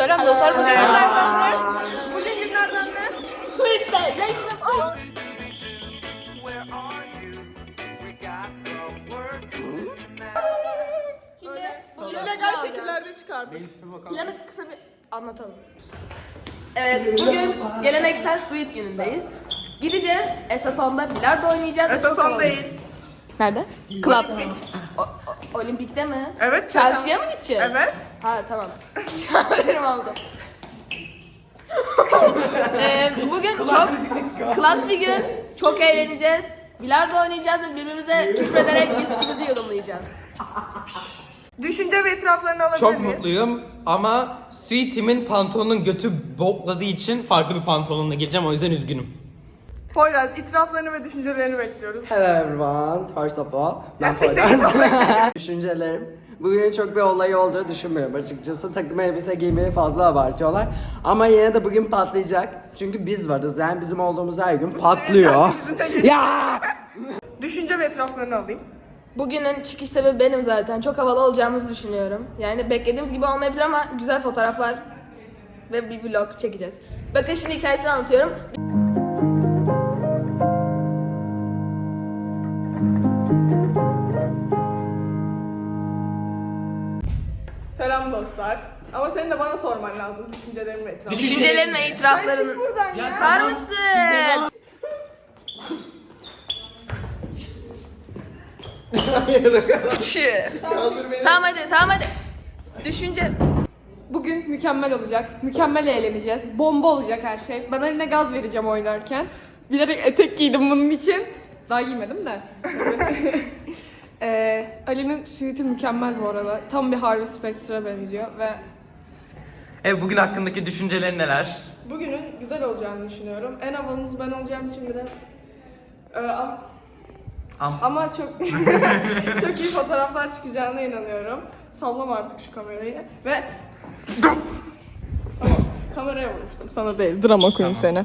Selam dostlar. Bugün günlerden ne? Bugün günlerden ne? Su içti. Ne do now. Şimdi İllegal şekillerde çıkardık. Planı kısa bir anlatalım. Evet, bugün geleneksel suite günündeyiz. Gideceğiz, Esason'da bilardo oynayacağız. Esason değil. Nerede? Club. Olimpikte mi? Evet. Çarşıya mı gideceğiz? Evet. Ha tamam. Şu an haberim oldu. ee, bugün çok klas bir gün. Çok eğleneceğiz. Bilardo oynayacağız ve birbirimize küfrederek viskimizi yudumlayacağız. Düşünce ve etraflarını alabilir Çok miyiz? mutluyum ama Sweet'imin pantolonun götü bokladığı için farklı bir pantolonla gireceğim o yüzden üzgünüm. Poyraz, itiraflarını ve düşüncelerini bekliyoruz. Hello everyone, first of all, ben Poyraz. Düşüncelerim. Bugün çok bir olay olduğu düşünmüyorum açıkçası. Takım elbise giymeyi fazla abartıyorlar. Ama yine de bugün patlayacak. Çünkü biz varız yani bizim olduğumuz her gün patlıyor. ya! Düşünce ve etraflarını alayım. Bugünün çıkış sebebi benim zaten. Çok havalı olacağımızı düşünüyorum. Yani beklediğimiz gibi olmayabilir ama güzel fotoğraflar ve bir vlog çekeceğiz. Bakın şimdi hikayesini anlatıyorum. Dostlar. Ama senin de bana sorman lazım düşüncelerini ve etraflarını. Düşüncelerin ve Sen itirafların... çık buradan ya. Var mısın? tamam hadi, tamam hadi. Düşünce... Bugün mükemmel olacak. Mükemmel eğleneceğiz. Bomba olacak her şey. Ben eline gaz vereceğim oynarken. Bilerek etek giydim bunun için. Daha giymedim de. Ee, Ali'nin suite'i mükemmel bu arada. Tam bir Harvey Specter'a benziyor ve Evet bugün hakkındaki düşüncelerin neler? Bugünün güzel olacağını düşünüyorum. En havalınız ben olacağım için biraz... Ee, am- Am. Ama çok çok iyi fotoğraflar çıkacağına inanıyorum. Sallama artık şu kamerayı ve Tamam, kameraya vurmuştum. Sana değil. Drama queen seni.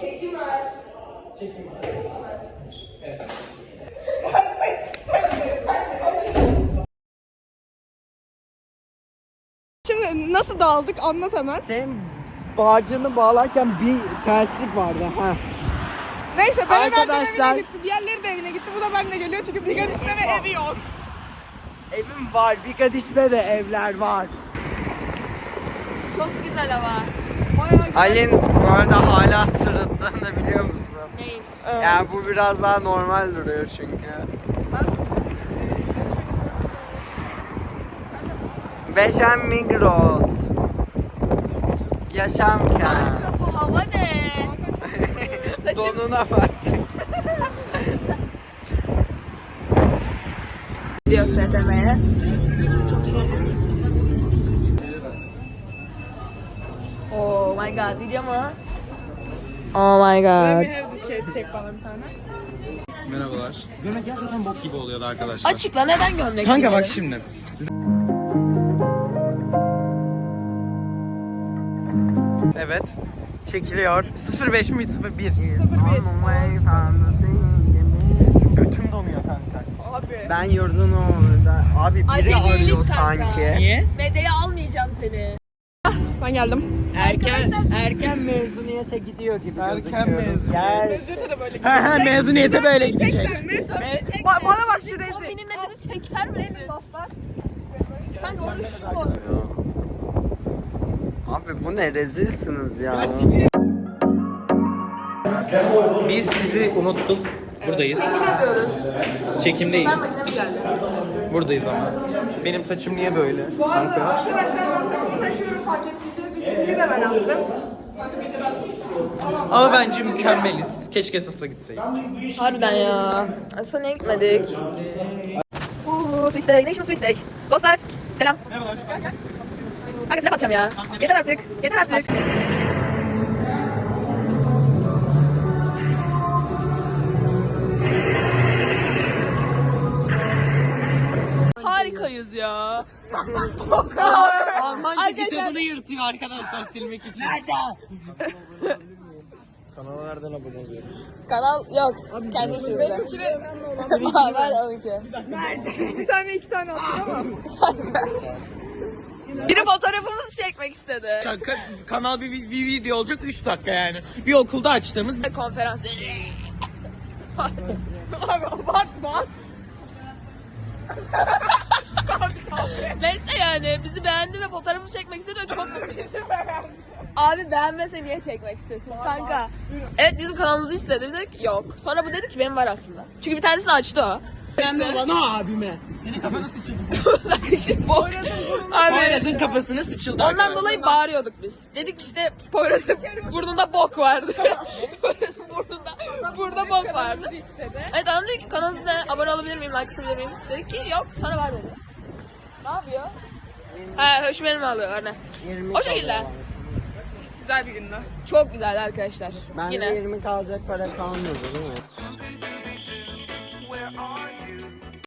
Çekim var. Şimdi nasıl dağıldık anlat hemen. Senin bağcını bağlarken bir terslik vardı ha. Neyse ben Arkadaşlar- evine gitti. Diğerleri de evine gitti. Bu da benimle geliyor çünkü Bigan içinde ve evi yok. Evim var, Bigadiş'te de evler var. Çok güzel hava. Alin bu arada hala sırıttığını biliyor musun? Neyin? Yani bu biraz daha normal duruyor çünkü. Beşen Migros. Yaşamken. Kanka bu hava ne? Saçım Donuna bak. gidiyor STM'ye. Oh my god, video mu? Oh my god. have this case çek bana bir tane. Merhabalar. Gömlek gerçekten bok gibi oluyordu arkadaşlar. Açıkla neden gömlek Kanka bak şimdi. Evet. Çekiliyor. 05 mi 01? Götüm donuyor kanka. Abi. Ben yurdun orada. Abi biri arıyor kanka. sanki. Niye? Medyaya almayacağım seni. Ben geldim. Erken erken mezuniyete gidiyor gibi Erken gözüküyoruz. mezun. Gel. Mezuniyete de böyle He he mezuniyete böyle gidecek. Ba- bana bak şu rezil. Kombininle bizi çeker misin? Kanka onu şu koy. Abi bu ne rezilsiniz ya. Biz sizi unuttuk. Buradayız. Çekim yapıyoruz. Çekimdeyiz. Geldi. Buradayız ama. Benim saçım niye böyle? Bu arada arkadaşlar ben saçımı taşıyorum fark ettiyseniz üçüncüyü de ben aldım. Ama bence mükemmeliz. Keşke Sas'a gitseydik. Harbiden ya. Aslında niye gitmedik? Uuu Sweet Steak. Ne işin Sweet Steak? Dostlar selam. Merhabalar. Kanka size atacağım ya. Yeter artık. Yeter artık. Harikayız ya. Almanca Arkadaşlar- kitabını yırtıyor arkadaşlar silmek için. Nerede? Kanala nereden abone oluyoruz? Kanal yok. Kendi içimizde. Var var onunki. Bir tane iki tane attım ama. Biri fotoğrafımızı çekmek istedi. Kanka, kanal bir, bir, video olacak 3 dakika yani. Bir okulda açtığımız Konferans. Abi abartma. Neyse yani bizi beğendi ve fotoğrafı çekmek istedi çok mutluyuz. Abi beğenmese niye çekmek istesin kanka? Evet bizim kanalımızı istedi. Biz dedik yok. Sonra bu dedi ki benim var aslında. Çünkü bir tanesini açtı o. Sen de olan o abime. senin kafana sıçıldı. Nakışı bu. Abi Poyraz'ın kafasına sıçıldı ondan arkadaşlar. dolayı bağırıyorduk biz. Dedik işte Poyraz'ın burnunda bok vardı. Poyraz'ın burnunda, burada bok vardı. Evet adam dedi ki kanalınıza abone olabilir miyim, like atabilir miyim? Dedik ki yok sana var dedi. Ne yapıyor? He höşmerimi alıyor ne? 20 O şekilde. Güzel bir gündü. Çok güzel arkadaşlar. Bende Yine. 20 kalacak para kalmadı değil mi?